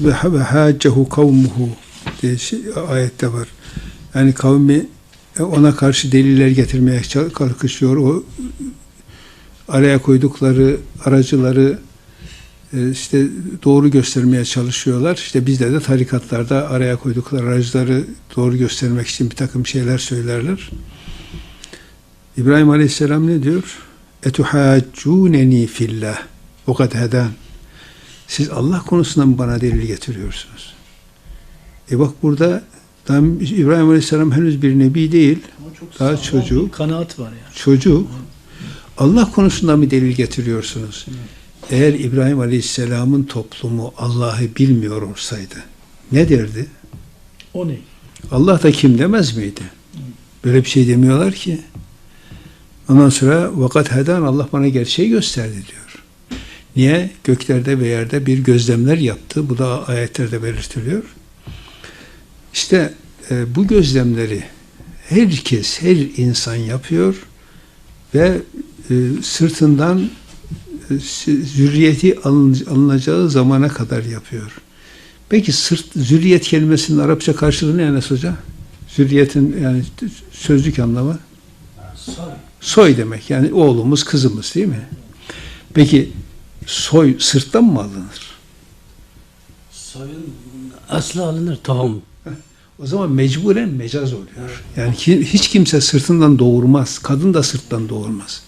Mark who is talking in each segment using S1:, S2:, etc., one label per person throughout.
S1: ve haccehu kavmuhu diye şey, ayette var. Yani kavmi e, ona karşı deliller getirmeye kalkışıyor. O araya koydukları aracıları e, işte doğru göstermeye çalışıyorlar. İşte bizde de tarikatlarda araya koydukları aracıları doğru göstermek için bir takım şeyler söylerler. İbrahim Aleyhisselam ne diyor? Etuhaccuneni fillah o kad heden. Siz Allah konusunda mı bana delil getiriyorsunuz? E bak burada İbrahim Aleyhisselam henüz bir nebi değil. Daha çocuğu.
S2: kanaat var yani.
S1: Çocuk Allah konusunda mı delil getiriyorsunuz? Eğer İbrahim Aleyhisselam'ın toplumu Allah'ı bilmiyor olsaydı ne derdi?
S2: O ne?
S1: Allah da kim demez miydi? Böyle bir şey demiyorlar ki. Ondan sonra vakat heden Allah bana gerçeği gösterdi diyor. Niye? Göklerde ve yerde bir gözlemler yaptı. Bu da ayetlerde belirtiliyor. İşte e, bu gözlemleri herkes, her insan yapıyor ve e, sırtından e, zürriyeti alın- alınacağı zamana kadar yapıyor. Peki sırt, zürriyet kelimesinin Arapça karşılığı ne Enes Hoca? Zürriyetin yani sözlük anlamı soy demek. Yani oğlumuz, kızımız değil mi? Peki soy sırttan mı alınır?
S2: Soyun aslı alınır tohum.
S1: O zaman mecburen mecaz oluyor. Yani hiç kimse sırtından doğurmaz. Kadın da sırttan doğurmaz.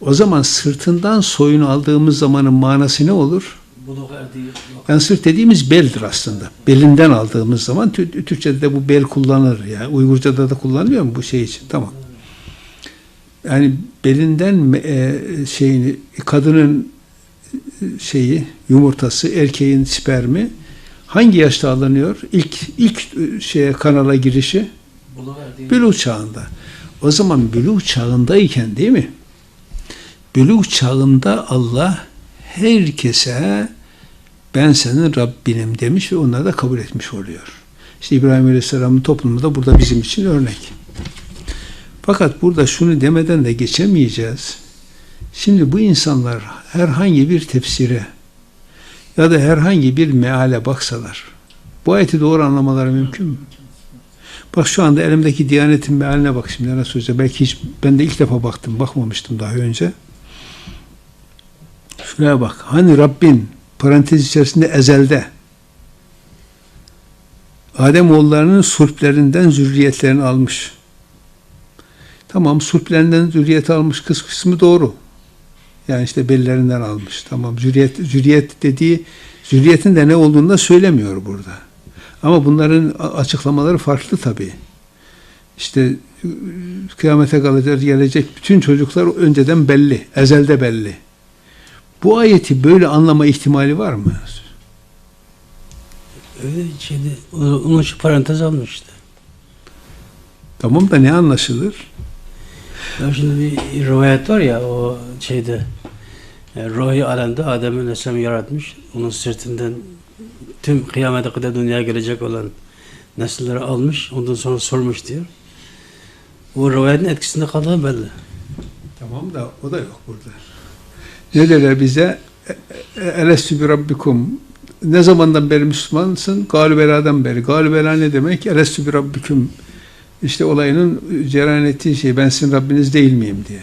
S1: O zaman sırtından soyunu aldığımız zamanın manası ne olur? Yani sırt dediğimiz beldir aslında. Belinden aldığımız zaman Tü- Türkçe'de de bu bel kullanılır. Yani Uygurca'da da kullanılıyor mu bu şey için? Tamam. Yani belinden e, şeyini kadının şeyi yumurtası, erkeğin spermi hangi yaşta alınıyor? İlk ilk e, şeye kanala girişi bülüğ çağında. O zaman bülüğ çağındayken değil mi? Bülüğ çağında Allah herkese ben senin Rabbinim demiş ve onları da kabul etmiş oluyor. İşte İbrahim Aleyhisselam'ın toplumu da burada bizim için örnek. Fakat burada şunu demeden de geçemeyeceğiz. Şimdi bu insanlar herhangi bir tefsire ya da herhangi bir meale baksalar bu ayeti doğru anlamaları mümkün mü? Bak şu anda elimdeki Diyanet'in mealine bak şimdi nasıl Hoca. Belki hiç ben de ilk defa baktım. Bakmamıştım daha önce. Şuraya bak. Hani Rabbin parantez içerisinde ezelde Adem oğullarının sulplerinden zürriyetlerini almış. Tamam sulplerinden zürriyet almış kız kısmı doğru. Yani işte bellerinden almış. Tamam zürriyet, zürriyet dediği zürriyetin de ne olduğunu da söylemiyor burada. Ama bunların açıklamaları farklı tabii. İşte e, kıyamete kalacak gelecek bütün çocuklar önceden belli, ezelde belli. Bu ayeti böyle anlama ihtimali var mı?
S2: öyle şeydi. Onun şu parantez almış işte.
S1: Tamam da ne anlaşılır?
S2: Ya şimdi bir rivayet var ya o şeyde yani ruhi alemde Adem Aleyhisselam yaratmış. Onun sırtından tüm kıyamete kadar dünyaya gelecek olan nesilleri almış. Ondan sonra sormuş diyor. O rivayetin etkisinde kaldığı belli.
S1: Tamam da o da yok burada. Ne derler bize? E, Elestü bi rabbikum. Ne zamandan beri Müslümansın? Galibeladan beri. Galibela ne demek? Elestü bi rabbikum. İşte olayının cereyan ettiği şey ben sizin Rabbiniz değil miyim diye.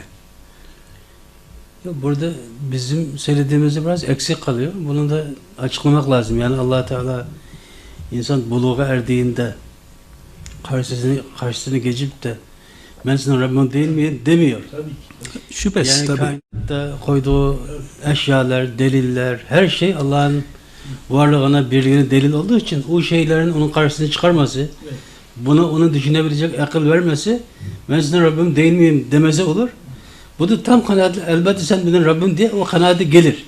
S2: Burada bizim söylediğimizde biraz eksik kalıyor. Bunu da açıklamak lazım. Yani allah Teala insan buluğa erdiğinde karşısını, karşısını geçip de ben senin Rabbin değil miyim demiyor.
S1: Şüphesiz
S2: Yani
S1: tabii.
S2: kainatta koyduğu eşyalar, deliller, her şey Allah'ın varlığına, birliğine delil olduğu için o şeylerin onun karşısına çıkarması, bunu onu düşünebilecek akıl vermesi, ben senin Rabbim değil miyim demesi olur. Bu da tam kanaatli, elbette sen benim Rabbim diye o kanaate gelir.